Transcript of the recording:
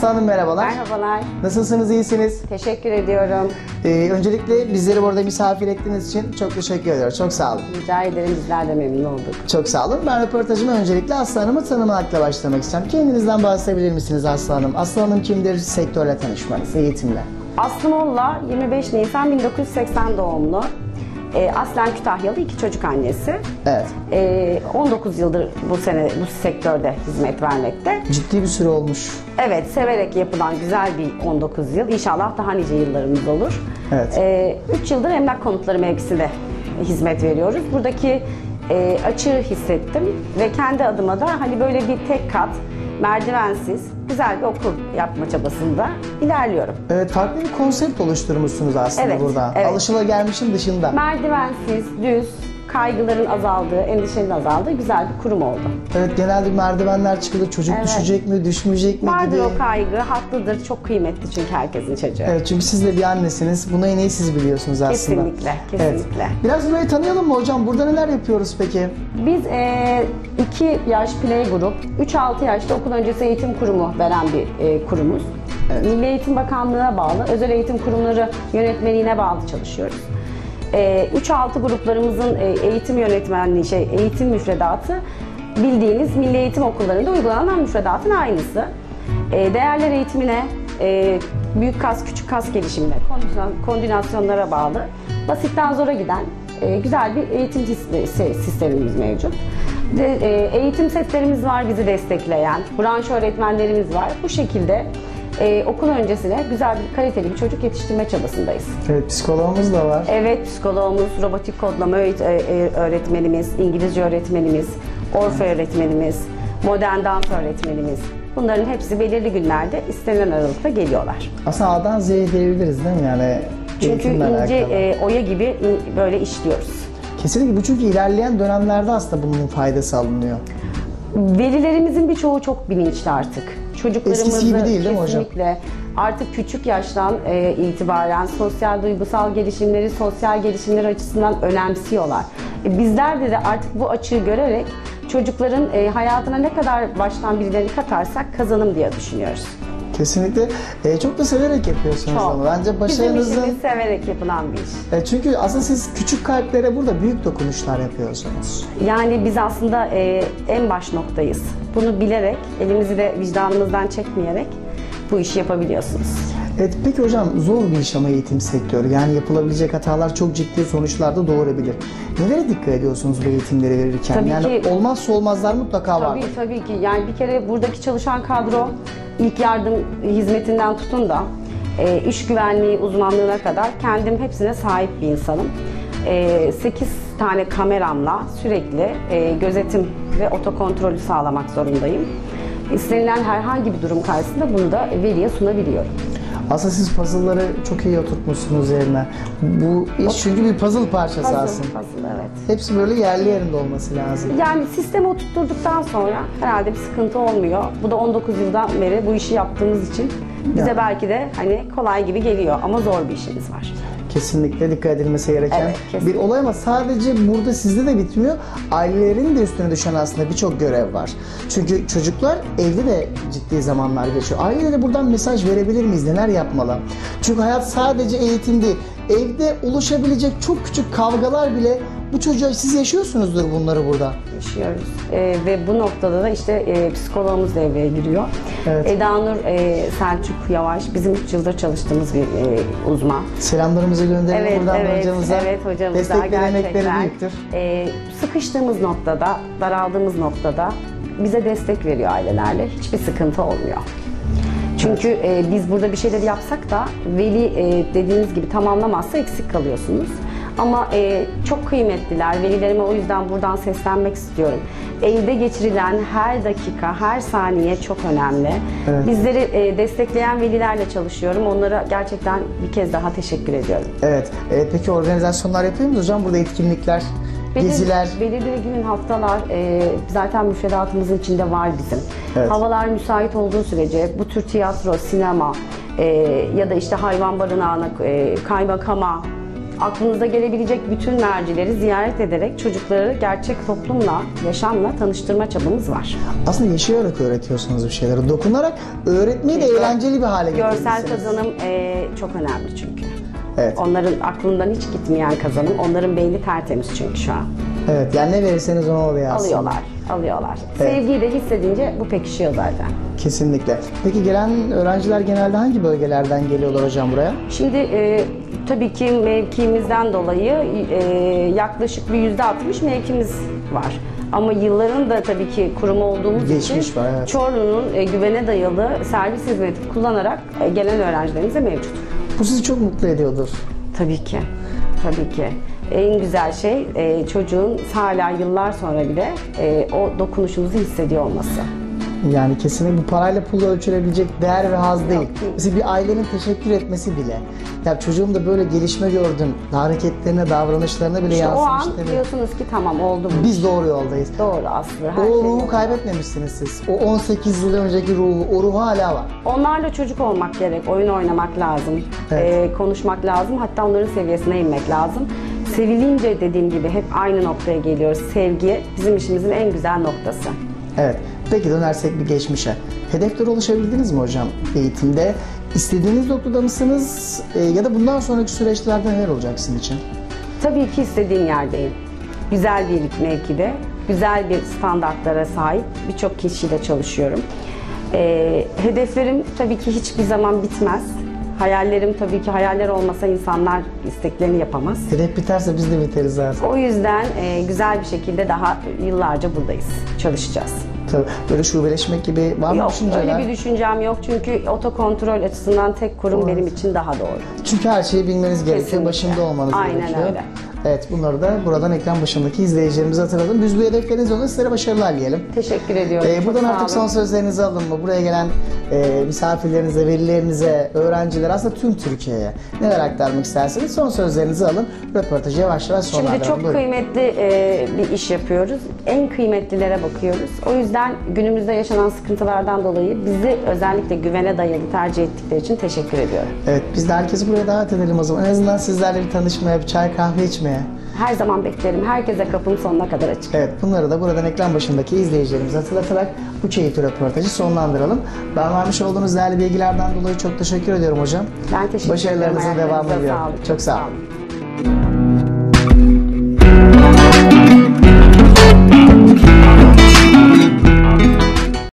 Aslı Hanım merhabalar. Merhabalar. Nasılsınız, iyisiniz? Teşekkür ediyorum. Ee, öncelikle bizleri burada misafir ettiğiniz için çok teşekkür ediyorum. Çok sağ olun. Rica ederim. Bizler de memnun olduk. Çok sağ olun. Ben röportajıma öncelikle Aslı Hanım'ı tanımakla başlamak istiyorum. Kendinizden bahsedebilir misiniz Aslı Hanım? Aslı Hanım kimdir? Sektörle tanışmanız, eğitimle. Aslı Molla 25 Nisan 1980 doğumlu. Ee, aslen Kütahyalı iki çocuk annesi. Evet. Ee, 19 yıldır bu sene bu sektörde hizmet vermekte. Ciddi bir süre olmuş. Evet, severek yapılan güzel bir 19 yıl. İnşallah daha nice yıllarımız olur. Evet. 3 yıldır emlak konutları mevkisinde hizmet veriyoruz. Buradaki e, açığı hissettim ve kendi adıma da hani böyle bir tek kat, merdivensiz, güzel bir okul yapma çabasında ilerliyorum. Evet, farklı bir konsept oluşturmuşsunuz aslında Evet, burada. evet. Alışılagelmişin dışında. Merdivensiz, düz, kaygıların azaldığı, endişenin azaldığı güzel bir kurum oldu. Evet, genelde merdivenler çıkılır. Çocuk Evet. düşecek mi, düşmeyecek mi Vardır gibi. o kaygı, haklıdır, çok kıymetli çünkü herkesin çocuğu. Evet çünkü siz de bir annesiniz. Bunu en iyi siz biliyorsunuz aslında. Kesinlikle, kesinlikle. Evet. Biraz burayı tanıyalım mı hocam? Burada neler yapıyoruz peki? Biz 2 yaş play grup, 3-6 yaşta okul öncesi eğitim kurumu veren bir e, kurumuz. Milli Eğitim Bakanlığı'na bağlı, özel eğitim kurumları yönetmeliğine bağlı çalışıyoruz. E, 3-6 gruplarımızın e, eğitim yönetmenliği, şey eğitim müfredatı bildiğiniz milli eğitim okullarında uygulanan müfredatın aynısı. E, değerler eğitimine, e, büyük kas, küçük kas gelişimine, koordinasyonlara bağlı, basitten zora giden e, güzel bir eğitim sistemimiz mevcut. Eğitim setlerimiz var bizi destekleyen, branş öğretmenlerimiz var. Bu şekilde e, okul öncesine güzel bir kaliteli bir çocuk yetiştirme çabasındayız. Evet psikologumuz da var. Evet, psikologumuz, robotik kodlama e, e, öğretmenimiz, İngilizce öğretmenimiz, orfa öğretmenimiz, modern dans öğretmenimiz. Bunların hepsi belirli günlerde istenilen aralıkta geliyorlar. Aslında A'dan Z'ye diyebiliriz değil mi? Yani Çünkü ince alakalı. e, oya gibi in- böyle işliyoruz. Kesinlikle bu çünkü ilerleyen dönemlerde aslında bunun faydası alınıyor. Velilerimizin birçoğu çok bilinçli artık. Çocuklarımızı Eskisi gibi değil, değil mi hocam? kesinlikle artık küçük yaştan e, itibaren sosyal duygusal gelişimleri, sosyal gelişimleri açısından önemsiyorlar. E, bizler de artık bu açığı görerek çocukların e, hayatına ne kadar baştan birilerini katarsak kazanım diye düşünüyoruz. Kesinlikle e, çok da severek yapıyorsunuz Çok. ama bence Bizim başarınızın... işimiz severek yapılan bir iş. E, çünkü aslında siz küçük kalplere burada büyük dokunuşlar yapıyorsunuz. Yani biz aslında e, en baş noktayız. Bunu bilerek, elimizi de vicdanımızdan çekmeyerek bu işi yapabiliyorsunuz. Evet peki hocam zor bir iş ama eğitim sektörü. Yani yapılabilecek hatalar çok ciddi sonuçlar da doğurabilir. Nelere dikkat ediyorsunuz bu eğitimleri verirken? Tabii yani ki- olmazsa olmazlar mutlaka var. Tabii tabii ki. Yani bir kere buradaki çalışan kadro ilk yardım hizmetinden tutun da e, iş güvenliği uzmanlığına kadar kendim hepsine sahip bir insanım. E, 8 tane kameramla sürekli e, gözetim ve otokontrolü sağlamak zorundayım. İstenilen herhangi bir durum karşısında bunu da veliye sunabiliyorum. Aslında siz puzzle'ları çok iyi oturtmuşsunuz yerine. Bu iş çünkü bir puzzle parçası Puzzle, aslında. puzzle, evet. Hepsi böyle yerli yerinde olması lazım. Yani sisteme oturtturduktan sonra herhalde bir sıkıntı olmuyor. Bu da 19 yıldan beri bu işi yaptığımız için bize Ya. belki de hani kolay gibi geliyor ama zor bir işimiz var. Kesinlikle dikkat edilmesi gereken Evet, kesinlikle. bir olay ama sadece burada sizde de bitmiyor. Ailelerin de üstüne düşen aslında birçok görev var. Çünkü çocuklar evde de ciddi zamanlar geçiyor. Ailelere buradan mesaj verebilir miyiz? Neler yapmalı? Çünkü hayat sadece eğitim değil. Evde oluşabilecek çok küçük kavgalar bile bu çocuğa siz yaşıyorsunuzdur bunları burada. Yaşıyoruz. Ee, ve bu noktada da işte e, psikologumuz devreye giriyor. Evet. Eda Nur e, Selçuk Yavaş bizim 3 yıldır çalıştığımız bir e, uzman. Selamlarımızı gönderelim Evet, buradan evet, hocamıza. evet hocamıza Destekleri, emekleri gerçekten. büyüktür. Ee, sıkıştığımız noktada, daraldığımız noktada bize destek veriyor ailelerle. Hiçbir sıkıntı olmuyor. Çünkü e, biz burada bir şeyler yapsak da veli e, dediğiniz gibi tamamlamazsa eksik kalıyorsunuz. Ama e, çok kıymetliler. Velilerime o yüzden buradan seslenmek istiyorum. Evde geçirilen her dakika, her saniye çok önemli. Evet. Bizleri e, destekleyen velilerle çalışıyorum. Onlara gerçekten bir kez daha teşekkür ediyorum. Evet. evet. Peki organizasyonlar yapıyor musunuz hocam? Burada etkinlikler, Belirli- geziler. Belirli günün haftalar e, zaten müfredatımızın içinde var bizim. Evet. Havalar müsait olduğu sürece bu tür tiyatro, sinema e, ya da işte hayvan barınağına, e, kaymakama, aklınıza gelebilecek bütün mercileri ziyaret ederek çocukları gerçek toplumla, yaşamla tanıştırma çabamız var. Aslında yaşayarak öğretiyorsunuz bir şeyleri. Dokunarak öğretmeyi de eğlenceli bir hale Görsel getirmişsiniz. kazanım e, çok önemli çünkü. Evet. Onların aklından hiç gitmeyen kazanım. Onların beyni tertemiz çünkü şu an. Evet yani ne verirseniz onu oluyor aslında. Alıyorlar, alıyorlar. Evet. Sevgiyi de hissedince bu pekişiyor zaten. Kesinlikle. Peki gelen öğrenciler genelde hangi bölgelerden geliyorlar hocam buraya? Şimdi e, tabii ki mevkimizden dolayı e, yaklaşık bir yüzde 60 mevkimiz var. Ama yılların da tabii ki kurumu olduğumuz Geçmiş için var, evet. Çorlu'nun e, güvene dayalı servis hizmeti kullanarak e, gelen öğrencilerimiz de mevcut. Bu sizi çok mutlu ediyordur. Tabii ki. Tabii ki. En güzel şey e, çocuğun hala yıllar sonra bile e, o dokunuşumuzu hissediyor olması. Yani kesinlikle bu parayla pulla ölçülebilecek değer ve haz değil. Mesela bir ailenin teşekkür etmesi bile. Ya çocuğum da böyle gelişme gördüm. Hareketlerine, davranışlarına bile İşte o yansımış an dedi. diyorsunuz ki tamam oldu bu. Biz doğru yoldayız. Doğru Aslı. Her O şey ruhu kaybetmemişsiniz siz. O 18 yıl önceki ruhu, o ruh hala var. Onlarla çocuk olmak gerek, oyun oynamak lazım, Evet. ee, konuşmak lazım, hatta onların seviyesine inmek lazım. Sevilince dediğim gibi hep aynı noktaya geliyoruz. Sevgi bizim işimizin en güzel noktası. Evet. Peki dönersek bir geçmişe. Hedeflere ulaşabildiniz mi hocam eğitimde? İstediğiniz noktada mısınız? Ee, ya da bundan sonraki süreçlerde neler olacak sizin için? Tabii ki istediğim yerdeyim. Güzel bir mevkide, güzel bir standartlara sahip birçok kişiyle çalışıyorum. Ee, hedeflerim tabii ki hiçbir zaman bitmez. Hayallerim tabii ki hayaller olmasa insanlar isteklerini yapamaz. Hedef biterse biz de biteriz zaten. O yüzden e, güzel bir şekilde daha yıllarca buradayız, çalışacağız. Tabii. Böyle şubeleşmek gibi var mı Yok düşünceler? öyle bir düşüncem yok çünkü otokontrol açısından tek kurum benim için daha doğru. Çünkü her şeyi bilmeniz gerekiyor. Kesinlikle. Başında olmanız Aynen gerekiyor. öyle. Evet bunları da buradan ekran başındaki izleyicilerimize hatırladım. Biz bu hedefleriniz yolunda sizlere başarılar diyelim. Teşekkür ediyorum. Ee, buradan artık son sözlerinizi alın mı? Buraya gelen e, misafirlerinize, velilerinize, öğrencilere aslında tüm Türkiye'ye neler aktarmak isterseniz son sözlerinizi alın. Röportajı yavaş yavaş Şimdi sonlandıralım. çok Buyurun. kıymetli e, bir iş yapıyoruz. En kıymetlilere bakıyoruz. O yüzden günümüzde yaşanan sıkıntılardan dolayı bizi özellikle güvene dayalı tercih ettikleri için teşekkür ediyorum. Evet biz de herkesi buraya davet edelim o zaman. En azından sizlerle bir tanışmaya, bir çay kahve içmeye. Her zaman beklerim. Herkese kapım sonuna kadar açık. Evet bunları da buradan ekran başındaki izleyicilerimize hatırlatarak bu keyifli röportajı sonlandıralım. Ben vermiş olduğunuz değerli bilgilerden dolayı çok teşekkür ediyorum hocam. Ben teşekkür ederim. Başarılarınızın Ayaklarınıza diliyorum. Çok sağ olun.